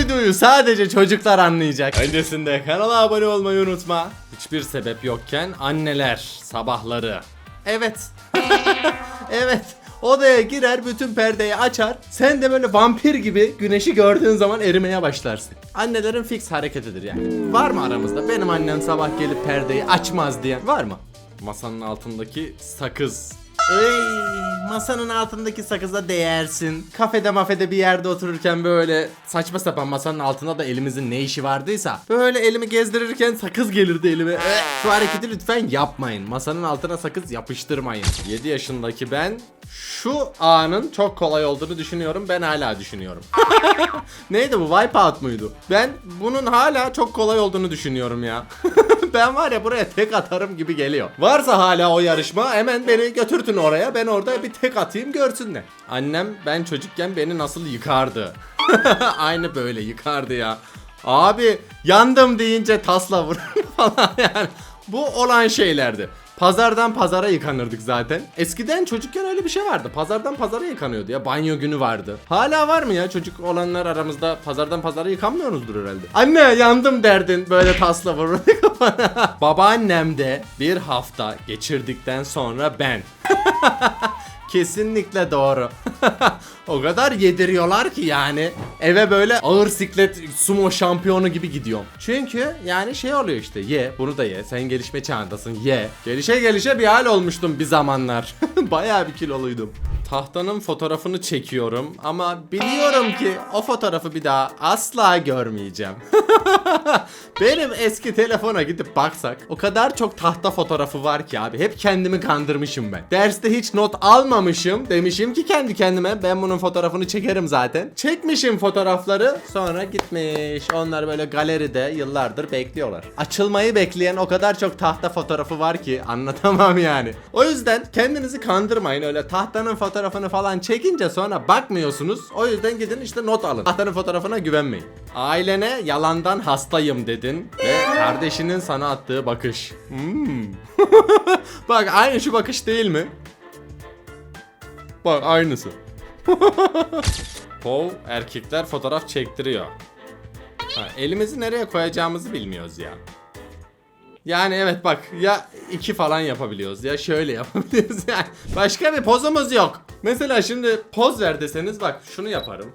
uyduyu sadece çocuklar anlayacak. Öncesinde kanala abone olmayı unutma. Hiçbir sebep yokken anneler sabahları. Evet. evet. Odaya girer bütün perdeyi açar. Sen de böyle vampir gibi güneşi gördüğün zaman erimeye başlarsın. Annelerin fix hareketidir yani. Var mı aramızda? Benim annem sabah gelip perdeyi açmaz diyen var mı? Masanın altındaki sakız. Ey, masanın altındaki sakıza değersin. Kafede mafede bir yerde otururken böyle saçma sapan masanın altında da elimizin ne işi vardıysa böyle elimi gezdirirken sakız gelirdi elime. Eh, Şu hareketi lütfen yapmayın. Masanın altına sakız yapıştırmayın. 7 yaşındaki ben şu anın çok kolay olduğunu düşünüyorum. Ben hala düşünüyorum. Neydi bu? Wipeout muydu? Ben bunun hala çok kolay olduğunu düşünüyorum ya. ben var ya buraya tek atarım gibi geliyor. Varsa hala o yarışma hemen beni götürtün oraya. Ben orada bir tek atayım görsünler. Annem ben çocukken beni nasıl yıkardı. Aynı böyle yıkardı ya. Abi yandım deyince tasla vurur falan yani. Bu olan şeylerdi. Pazardan pazara yıkanırdık zaten. Eskiden çocukken öyle bir şey vardı. Pazardan pazara yıkanıyordu ya. Banyo günü vardı. Hala var mı ya? Çocuk olanlar aramızda pazardan pazara yıkanmıyoruzdur herhalde. Anne yandım derdin böyle tasla vurur kafana. Babaannem de bir hafta geçirdikten sonra ben. Kesinlikle doğru. o kadar yediriyorlar ki yani. Eve böyle ağır siklet sumo şampiyonu gibi gidiyorum. Çünkü yani şey oluyor işte ye bunu da ye. Sen gelişme çağındasın ye. Gelişe gelişe bir hal olmuştum bir zamanlar. Bayağı bir kiloluydum. Tahtanın fotoğrafını çekiyorum ama biliyorum ki o fotoğrafı bir daha asla görmeyeceğim. Benim eski telefona gidip baksak o kadar çok tahta fotoğrafı var ki abi. Hep kendimi kandırmışım ben. Derste hiç not almamışım. Demişim ki kendi kendime ben bunun fotoğrafını çekerim zaten. Çekmişim fotoğrafları sonra gitmiş. Onlar böyle galeride yıllardır bekliyorlar. Açılmayı bekleyen o kadar çok tahta fotoğrafı var ki anlatamam yani. O yüzden kendinizi kandırmayın öyle tahtanın fotoğrafını falan çekince sonra bakmıyorsunuz. O yüzden gidin işte not alın. Tahtanın fotoğrafına güvenmeyin. Ailene yalandan hastayım dedin ve kardeşinin sana attığı bakış. Hmm. Bak aynı şu bakış değil mi? Bak aynısı. Pov erkekler fotoğraf çektiriyor. Ha, elimizi nereye koyacağımızı bilmiyoruz ya. Yani evet bak ya iki falan yapabiliyoruz ya şöyle yapabiliyoruz yani. Başka bir pozumuz yok. Mesela şimdi poz ver deseniz bak şunu yaparım.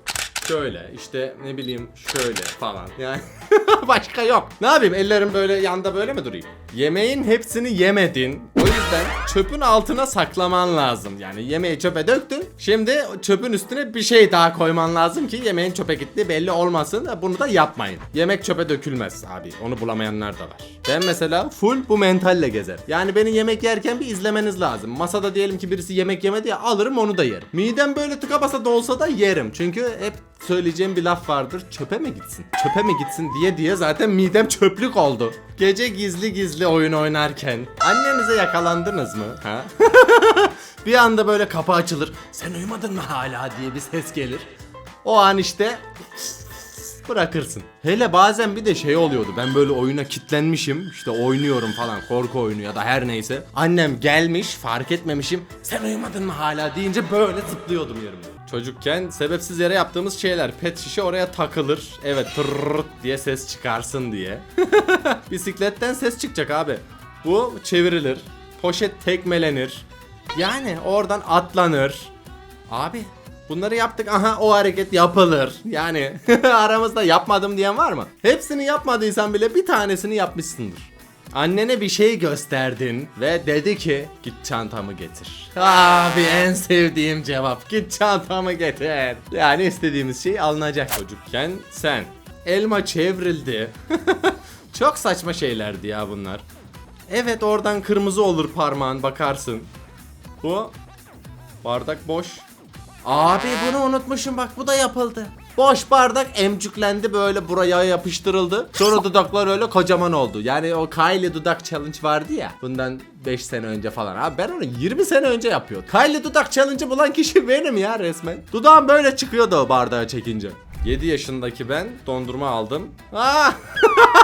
Şöyle işte ne bileyim şöyle falan yani başka yok. Ne yapayım ellerim böyle yanda böyle mi durayım? Yemeğin hepsini yemedin. O yüzden çöpün altına saklaman lazım. Yani yemeği çöpe döktün. Şimdi çöpün üstüne bir şey daha koyman lazım ki yemeğin çöpe gittiği belli olmasın. Bunu da yapmayın. Yemek çöpe dökülmez abi. Onu bulamayanlar da var. Ben mesela full bu mentalle gezer. Yani beni yemek yerken bir izlemeniz lazım. Masada diyelim ki birisi yemek yemedi ya alırım onu da yerim. Midem böyle tıka basa da olsa da yerim. Çünkü hep söyleyeceğim bir laf vardır. Çöpe mi gitsin? Çöpe mi gitsin diye diye zaten midem çöplük oldu. Gece gizli gizli oyun oynarken annenize yakalandınız mı? Ha? bir anda böyle kapı açılır. Sen uyumadın mı hala diye bir ses gelir. O an işte bırakırsın. Hele bazen bir de şey oluyordu. Ben böyle oyuna kitlenmişim. işte oynuyorum falan korku oyunu ya da her neyse. Annem gelmiş fark etmemişim. Sen uyumadın mı hala deyince böyle zıplıyordum yerimde. Çocukken sebepsiz yere yaptığımız şeyler. Pet şişe oraya takılır. Evet tırrrt diye ses çıkarsın diye. Bisikletten ses çıkacak abi. Bu çevrilir. Poşet tekmelenir. Yani oradan atlanır. Abi bunları yaptık aha o hareket yapılır. Yani aramızda yapmadım diyen var mı? Hepsini yapmadıysan bile bir tanesini yapmışsındır. Annene bir şey gösterdin ve dedi ki git çantamı getir. Abi en sevdiğim cevap git çantamı getir. Yani istediğimiz şey alınacak çocukken sen. Elma çevrildi. Çok saçma şeylerdi ya bunlar. Evet oradan kırmızı olur parmağın bakarsın. Bu bardak boş. Abi bunu unutmuşum bak bu da yapıldı. Boş bardak emcüklendi böyle buraya yapıştırıldı. Sonra dudaklar öyle kocaman oldu. Yani o Kylie dudak challenge vardı ya. Bundan 5 sene önce falan. Abi ben onu 20 sene önce yapıyordum. Kylie dudak challenge'ı bulan kişi benim ya resmen. Dudağım böyle çıkıyordu o bardağı çekince. 7 yaşındaki ben dondurma aldım. Aa!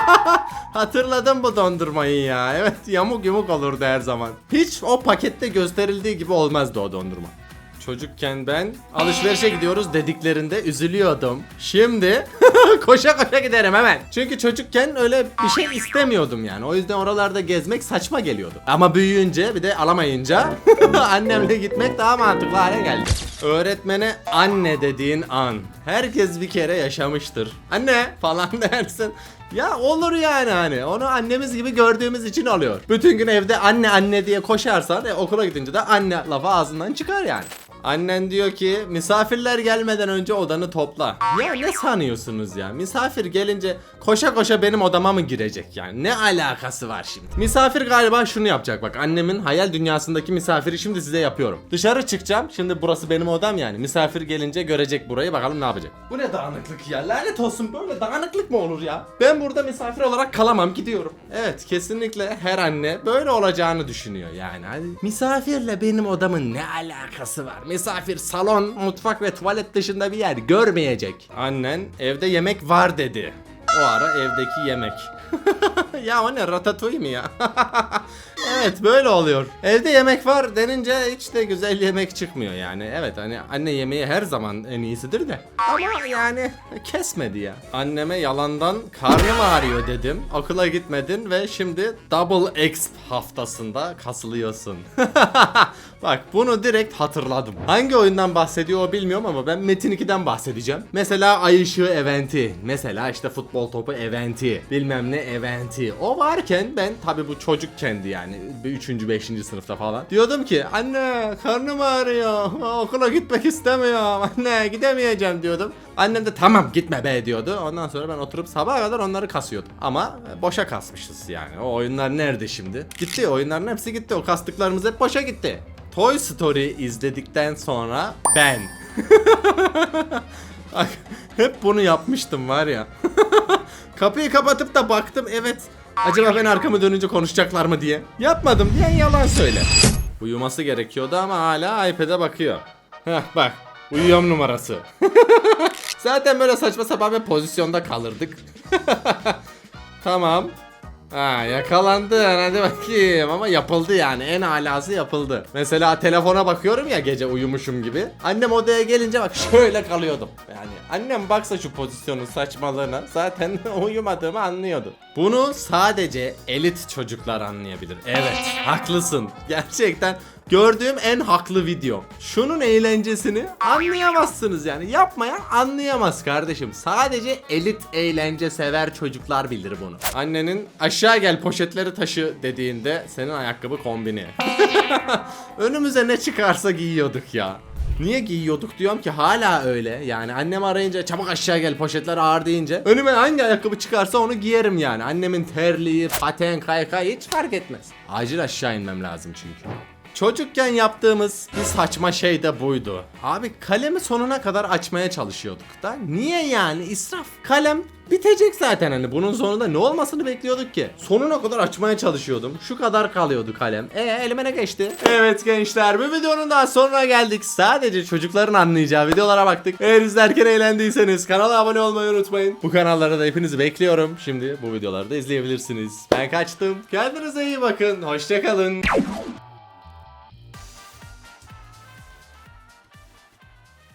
Hatırladım bu dondurmayı ya. Evet yamuk yumuk olurdu her zaman. Hiç o pakette gösterildiği gibi olmazdı o dondurma. Çocukken ben alışverişe gidiyoruz dediklerinde üzülüyordum. Şimdi koşa koşa giderim hemen. Çünkü çocukken öyle bir şey istemiyordum yani. O yüzden oralarda gezmek saçma geliyordu. Ama büyüyünce bir de alamayınca annemle gitmek daha mantıklı hale geldi. Öğretmene anne dediğin an herkes bir kere yaşamıştır. Anne falan dersin. Ya olur yani hani onu annemiz gibi gördüğümüz için oluyor. Bütün gün evde anne anne diye koşarsan e, okula gidince de anne lafı ağzından çıkar yani. Annen diyor ki misafirler gelmeden önce odanı topla. Ya ne sanıyorsunuz ya? Misafir gelince koşa koşa benim odama mı girecek yani? Ne alakası var şimdi? Misafir galiba şunu yapacak bak. Annemin hayal dünyasındaki misafiri şimdi size yapıyorum. Dışarı çıkacağım. Şimdi burası benim odam yani. Misafir gelince görecek burayı bakalım ne yapacak. Bu ne dağınıklık ya? Lanet olsun böyle dağınıklık mı olur ya? Ben burada misafir olarak kalamam gidiyorum. Evet kesinlikle her anne böyle olacağını düşünüyor yani. Hani misafirle benim odamın ne alakası var? Misafir salon, mutfak ve tuvalet dışında bir yer görmeyecek. Annen evde yemek var dedi. O ara evdeki yemek. ya o ne ratatouille mi ya? evet böyle oluyor. Evde yemek var denince hiç de güzel yemek çıkmıyor yani. Evet hani anne yemeği her zaman en iyisidir de. Ama yani kesmedi ya. Anneme yalandan karnım ağrıyor dedim. Okula gitmedin ve şimdi double exp haftasında kasılıyorsun. Bak bunu direkt hatırladım. Hangi oyundan bahsediyor o bilmiyorum ama ben Metin 2'den bahsedeceğim. Mesela Ay Işığı eventi. Mesela işte futbol topu eventi. Bilmem ne eventi. O varken ben tabi bu çocuk kendi yani. 3. 5. sınıfta falan. Diyordum ki anne karnım ağrıyor. Okula gitmek istemiyorum. Anne gidemeyeceğim diyordum. Annem de tamam gitme be diyordu. Ondan sonra ben oturup sabaha kadar onları kasıyordum. Ama boşa kasmışız yani. O oyunlar nerede şimdi? Gitti oyunların hepsi gitti. O kastıklarımız hep boşa gitti. Toy Story izledikten sonra ben. Hep bunu yapmıştım var ya. Kapıyı kapatıp da baktım evet. Acaba ben arkamı dönünce konuşacaklar mı diye. Yapmadım diyen yalan söyle. Uyuması gerekiyordu ama hala iPad'e bakıyor. Heh bak uyuyorum numarası. Zaten böyle saçma sapan bir pozisyonda kalırdık. tamam. Ha yakalandı hadi bakayım ama yapıldı yani en alası yapıldı. Mesela telefona bakıyorum ya gece uyumuşum gibi. Annem odaya gelince bak şöyle kalıyordum. Yani annem baksa şu pozisyonun saçmalığına zaten uyumadığımı anlıyordu. Bunu sadece elit çocuklar anlayabilir. Evet haklısın. Gerçekten gördüğüm en haklı video. Şunun eğlencesini anlayamazsınız yani. Yapmayan anlayamaz kardeşim. Sadece elit eğlence sever çocuklar bilir bunu. Annenin aşağı gel poşetleri taşı dediğinde senin ayakkabı kombini. Önümüze ne çıkarsa giyiyorduk ya. Niye giyiyorduk diyorum ki hala öyle. Yani annem arayınca çabuk aşağı gel poşetler ağır deyince önüme hangi ayakkabı çıkarsa onu giyerim yani. Annemin terliği, paten, kaykay hiç fark etmez. Acil aşağı inmem lazım çünkü. Çocukken yaptığımız bir saçma şey de buydu. Abi kalemi sonuna kadar açmaya çalışıyorduk da. Niye yani? İsraf. Kalem bitecek zaten hani bunun sonunda ne olmasını bekliyorduk ki? Sonuna kadar açmaya çalışıyordum. Şu kadar kalıyordu kalem. E elime ne geçti? Evet gençler bu videonun daha sonuna geldik. Sadece çocukların anlayacağı videolara baktık. Eğer izlerken eğlendiyseniz kanala abone olmayı unutmayın. Bu kanallara da hepinizi bekliyorum. Şimdi bu videoları da izleyebilirsiniz. Ben kaçtım. Kendinize iyi bakın. Hoşçakalın.